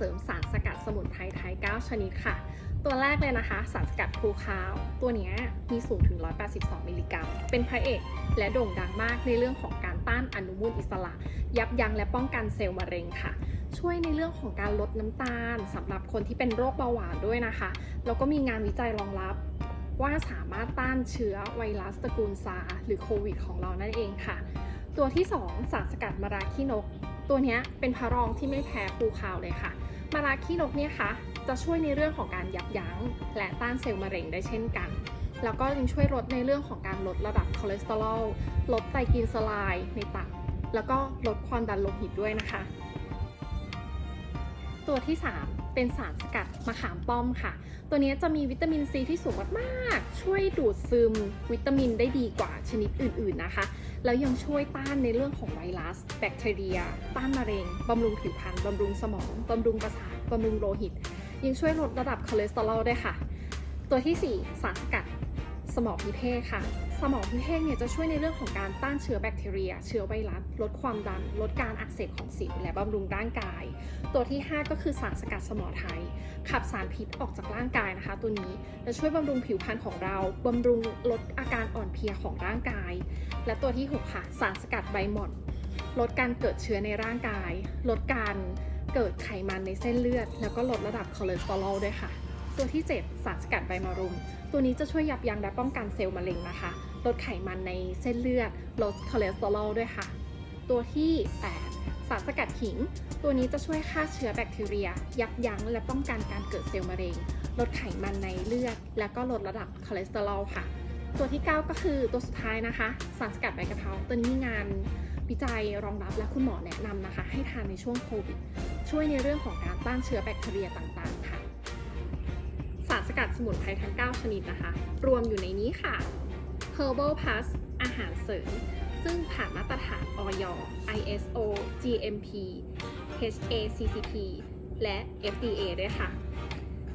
เสริมสารสกัดสมุนไพรไทย 9 ชนิดค่ะ ตัวแรกเลยนะคะ สารสกัดพลูคาว ตัวนี้มีสูงถึง 182 มิลลิกรัม เป็นพระเอกและโด่งดังมากในเรื่องของการต้านอนุมูลอิสระ ยับยั้งและป้องกันเซลล์มะเร็งค่ะ ช่วยในเรื่องของการลดน้ำตาลสำหรับคนที่เป็นโรคเบาหวานด้วยนะคะ แล้วก็มีงานวิจัยรองรับว่าสามารถต้านเชื้อไวรัสตระกูลซาหรือโควิด ของเรานั่นเองค่ะ ตัวที่ 2 สารสกัดมาราขี้นก ตัวนี้เป็นพระรองที่ไม่แพ้ภูคาวเลยค่ะ มาราขี้นกเนี่ยค่ะจะช่วยในเรื่องของการยับยั้งและต้านเซลล์มะเร็งได้เช่นกัน แล้วก็ยังช่วยลดในเรื่องของการลดระดับคอเลสเตอรอล ลดไตรกลีเซอไรด์ในตับ แล้วก็ลดความดันโลหิตด้วยนะคะ ตัวที่ 3 เป็นสารสกัดมะขามป้อมค่ะ ตัวนี้จะมีวิตามินซีที่สูงมากๆ ช่วยดูดซึมวิตามินได้ดีกว่าชนิดอื่นๆนะคะ แล้วยังช่วยต้านในเรื่องของไวรัส แบคทีเรีย ต้านมะเร็ง บำรุงผิวพรรณ บำรุงสมอง บำรุงประสาท บำรุงโลหิต ยังช่วยลดระดับคอเลสเตอรอลด้วยค่ะ ตัวที่ 4 สารสกัดสมอพิเภกค่ะ สมอพิเภกเนี่ยจะช่วยในเรื่องของการต้านเชื้อแบคทีเรีย เชื้อไวรัส ลดความดัน ลดการอักเสบของสิวและบำรุงร่างกาย ตัวที่ 5 ก็คือสารสกัดสมอไทย ขับสารพิษออกจากร่างกายนะคะ ตัวนี้จะช่วยบำรุงผิวพรรณของเราบำรุงลดอาการอ่อนเพลียของร่างกาย และตัวที่ 6 ค่ะ สารสกัดใบหม่อน ลดการเกิดเชื้อในร่างกาย ลดการเกิดไขมันในเส้นเลือด แล้วก็ลดระดับคอเลสเตอรอลด้วยค่ะ ตัวที่ 7 สารสกัดใบมะรุม ตัวนี้จะช่วยยับยั้งและป้องกันเซลล์มะเร็งนะคะ ลดไขมันในเส้นเลือด ลดคอเลสเตอรอลด้วยค่ะ ตัวที่ 8 สารสกัดขิง ตัวนี้จะช่วยฆ่าเชื้อแบคทีเรีย ยับยั้งและป้องกันการเกิดเซลล์มะเร็ง ลดไขมันในเลือด และก็ลดระดับคอเลสเตอรอลค่ะ ตัวที่ 9 ก็คือตัวสุดท้ายนะคะ สารสกัดใบกะเพราตัวนี้มีงานวิจัยรองรับและคุณหมอแนะนำนะคะ ให้ทานในช่วงโควิด ช่วยในเรื่องของการต้านเชื้อแบคทีเรียต่างๆ ค่ะ สารสกัดสมุนไพรทั้ง 9 ชนิดนะคะ รวมอยู่ในนี้ค่ะ Herbal Plus อาหารเสริม ซึ่งผ่านมาตรฐานออย ISO GMP HACCP และ FDA ด้วยค่ะ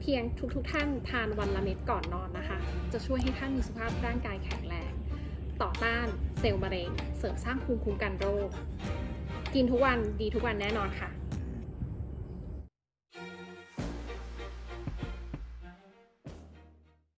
เพียงทุกๆทท่านทานวันละเม็ดก่อนนอนนะคะ จะช่วยให้ท่านมีสุขภาพร่างกายแข็งแรง ต่อต้านเซลล์มะเร็ง เสริมสร้างภูมิคุ้มกันโรค กินทุกวันดีทุกวันแน่นอนค่ะ